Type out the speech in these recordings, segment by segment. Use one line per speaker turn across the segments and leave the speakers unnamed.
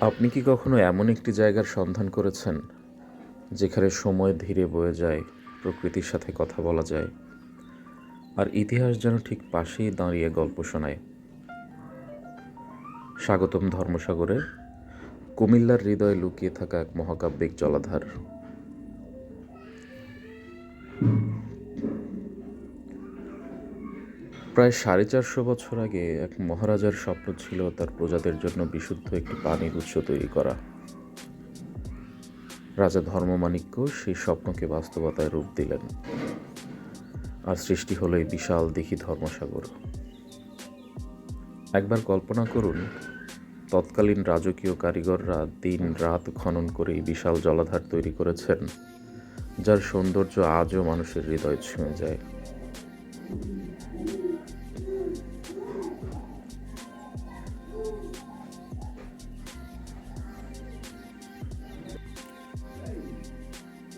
আপনি কি কখনো এমন একটি জায়গার সন্ধান করেছেন, যেখানে সময় ধীরে বয়ে যায়, প্রকৃতির সাথে কথা বলা যায়, আর ইতিহাস যেন ঠিক পাশেই দাঁড়িয়ে গল্প শোনায়? স্বাগতম ধর্মসাগরে, কুমিল্লার হৃদয়ে লুকিয়ে থাকা এক মহাকাব্যিক জলাধার। প্রায় সাড়ে চারশো বছর আগে এক মহারাজার স্বপ্ন ছিল তার প্রজাদের জন্য বিশুদ্ধ একটি পানির উৎস তৈরি করা। রাজা ধর্মমাণিক্য সেই স্বপ্নকে বাস্তবতায় রূপ দিলেন আর সৃষ্টি হলো এই বিশাল দিঘি ধর্মসাগর। একবার কল্পনা করুন, তৎকালীন রাজকীয় কারিগররা দিন রাত খনন করে এই বিশাল জলাধার তৈরি করেছেন, যার সৌন্দর্য আজও মানুষের হৃদয় ছুঁয়ে যায়।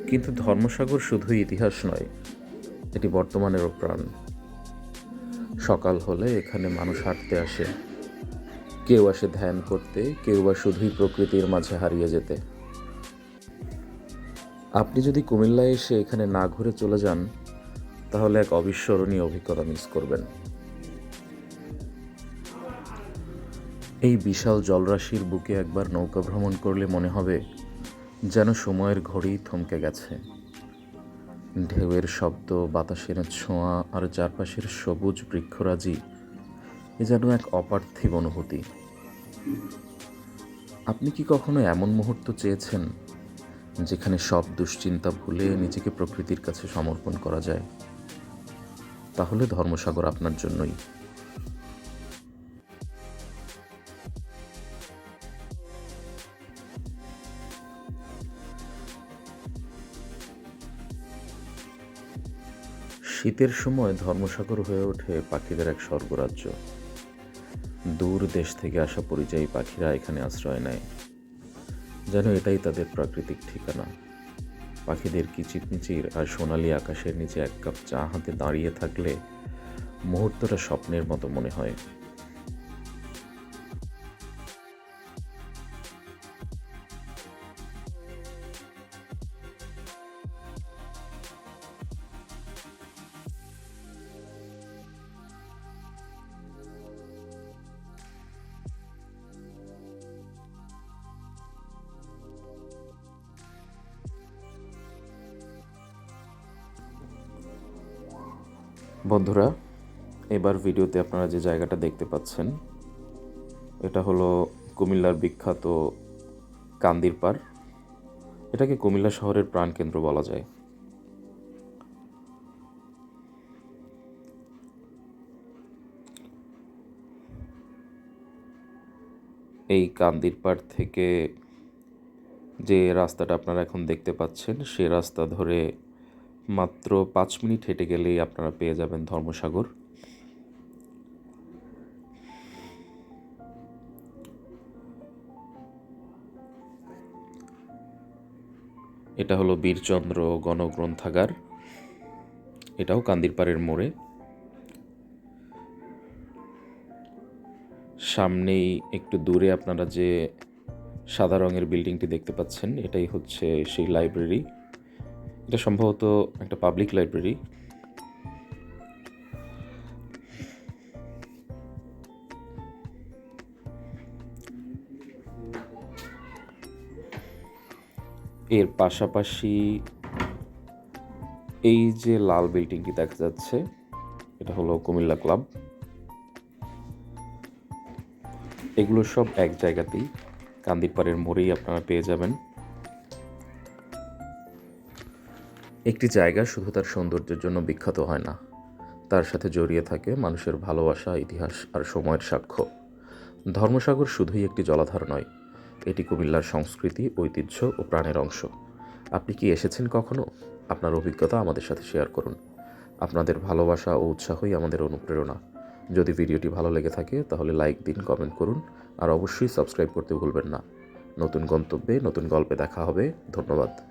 কিন্তু ধর্মসাগর শুধুই ইতিহাস নয়, এটি বর্তমানেরও প্রাণ। সকাল হলে এখানে মানুষ হাঁটতে আসে। কেউ আসে ধ্যান করতে, কেউ বা শুধুই প্রকৃতির মাঝে হারিয়ে যেতে। আপনি যদি কুমিল্লায় এসে এখানে না ঘুরে চলে যান তাহলে এক অবিস্মরণীয় অভিজ্ঞতা মিস করবেন। এই বিশাল জলরাশির বুকে একবার নৌকা ভ্রমণ করলে মনে হবে যেন সময়ের ঘড়ি থমকে গেছে। ঢেউয়ের শব্দ, বাতাসের ছোঁয়া আর চারপাশের সবুজ বৃক্ষরাজি এ যেন এক অপার্থিব অনুভূতি। আপনি কি কখনো এমন মুহূর্ত চেয়েছেন যেখানে সব দুশ্চিন্তা ভুলে নিজেকে প্রকৃতির কাছে সমর্পণ করা যায়? তাহলে ধর্মসাগর আপনার জন্যই। শীতের সময় ধর্মসাগর হয়ে ওঠে পাখিদের এক স্বর্গরাজ্য। দূর দেশ থেকে আসা পরিযায়ী পাখিরা এখানে আশ্রয় নেয়। যেন এটাই তাদের প্রাকৃতিক ঠিকানা। পাখিদের কিচিরমিচির আর সোনালি আকাশের নিচে এক কাপ চা হাতে দাঁড়িয়ে থাকলে মুহূর্তটা স্বপ্নের মতো মনে হয়। বন্ধুরা, এবার ভিডিওতে আপনারা যে জায়গাটা দেখতে পাচ্ছেন, এটা হলো কুমিল্লার বিখ্যাত কান্দির পাড়। এটাকে কুমিল্লা শহরের প্রাণকেন্দ্র বলা যায়। এই কান্দির পাড় থেকে যে রাস্তাটা আপনারা এখন দেখতে পাচ্ছেন, সে রাস্তা ধরে মাত্র পাঁচ মিনিট হেঁটে গেলেই আপনারা পেয়ে যাবেন ধর্মসাগর। এটা হলো বীরচন্দ্র গণগ্রন্থাগার। এটাও কান্দিরপাড়ের মোড়ে। সামনেই একটু দূরে আপনারা যে সাদা রঙের বিল্ডিংটি দেখতে পাচ্ছেন, এটাই হচ্ছে সেই লাইব্রেরি। এটা সম্ভবত একটা পাবলিক লাইব্রেরি এর পাশাপাশি এই যে লাল বিল্ডিংটি দেখা যাচ্ছে, এটা হলো কুমিল্লা ক্লাব এগুলো সব এক জায়গাতেই। কান্দিরপাড়ের মোড়েই আপনারা পেয়ে যাবেন। একটি জায়গা শুধু তার সৌন্দর্যের জন্য বিখ্যাত হয় না। তার সাথে জড়িয়ে থাকে মানুষের ভালোবাসা, ইতিহাস আর সময়ের সাক্ষ্য। ধর্মসাগর শুধুই একটি জলাধার নয়, এটি কুমিল্লার সংস্কৃতি, ঐতিহ্য ও প্রাণের অংশ। আপনি কি এসেছেন কখনো? আপনার অভিজ্ঞতা আমাদের সাথে শেয়ার করুন। আপনাদের ভালোবাসা ও উৎসাহই আমাদের অনুপ্রেরণা। যদি ভিডিওটি ভালো লেগে থাকে, তাহলে লাইক দিন, কমেন্ট করুন, আর অবশ্যই সাবস্ক্রাইব করতে ভুলবেন না। নতুন গন্তব্যে নতুন গল্পে দেখা হবে। ধন্যবাদ।